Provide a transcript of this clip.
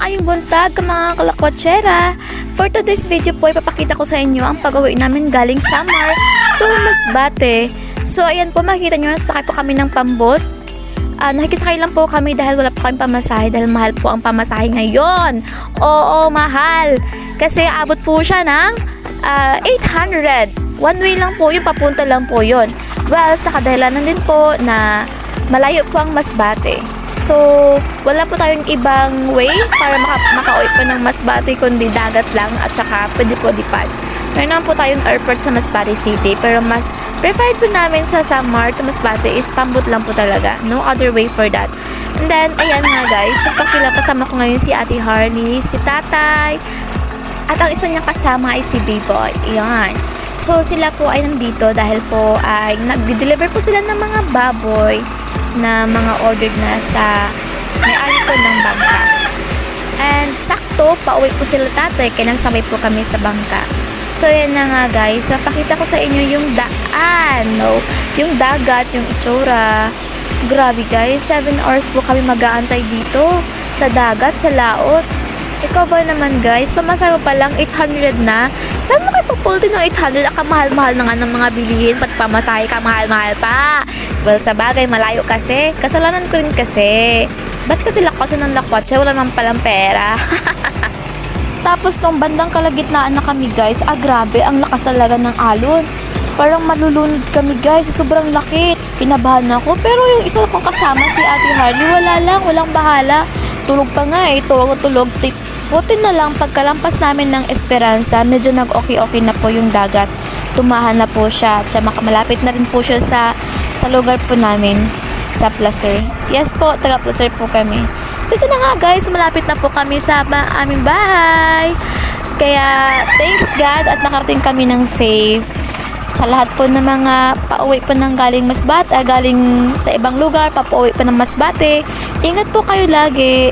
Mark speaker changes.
Speaker 1: maayong buntag mga kalakwatsera. For today's video po, ipapakita ko sa inyo ang pag-uwi namin galing Samar to Masbate. So, ayan po, makikita nyo, sakay po kami ng pambot. Ah, nakikisakay lang po kami dahil wala po kami pamasahe dahil mahal po ang pamasahe ngayon. Oo, mahal. Kasi abot po siya ng ah, 800. One way lang po yun, papunta lang po yun. Well, sa kadahilanan din po na malayo po ang Masbate. So, wala po tayong ibang way para maka makauwi po ng Masbate kundi dagat lang at saka pwede po dipad. Meron naman po tayong airport sa Masbate City pero mas preferred po namin sa Samar to Masbate is pambot lang po talaga. No other way for that. And then, ayan nga guys, sa pakila kasama ko ngayon si Ate Harley, si Tatay, at ang isa niyang kasama ay si B-Boy. Ayan. So, sila po ay nandito dahil po ay nag-deliver po sila ng mga baboy na mga ordered na sa may-ari po ng bangka. And sakto, pauwi po sila tatay kaya nagsabay po kami sa bangka. So, yan na nga guys. So, pakita ko sa inyo yung daan. No? Yung dagat, yung itsura. Grabe guys, 7 hours po kami mag-aantay dito sa dagat, sa laot. Ikaw ba naman guys, pamasahe mo pa lang 800 na? Saan mo kayo papulti ng 800? Ang kamahal-mahal na nga ng mga bilihin, pati pamasahe ka, mahal-mahal pa. Well, sa bagay, malayo kasi. Kasalanan ko rin kasi. Ba't kasi lakwatsa ng lakwatsa? Wala naman palang pera. Tapos nung bandang kalagitnaan na kami guys, ah grabe, ang lakas talaga ng alon. Parang malulunod kami guys, sobrang lakit. Kinabahan ako, pero yung isa kong kasama si Ate Harley, wala lang, walang bahala. Tulog pa nga eh, tulog tulog. Buti na lang, pagkalampas namin ng Esperanza, medyo nag-okay-okay na po yung dagat. Tumahan na po siya, at siya makamalapit na rin po siya sa, sa lugar po namin, sa Placer. Yes po, taga Placer po kami. So ito na nga guys, malapit na po kami sa ba- aming bahay. Kaya thanks God at nakarating kami ng safe. Sa lahat po ng mga pauwi po ng galing Masbate, ah, galing sa ibang lugar, papauwi po ng Masbate. Ingat po kayo lagi.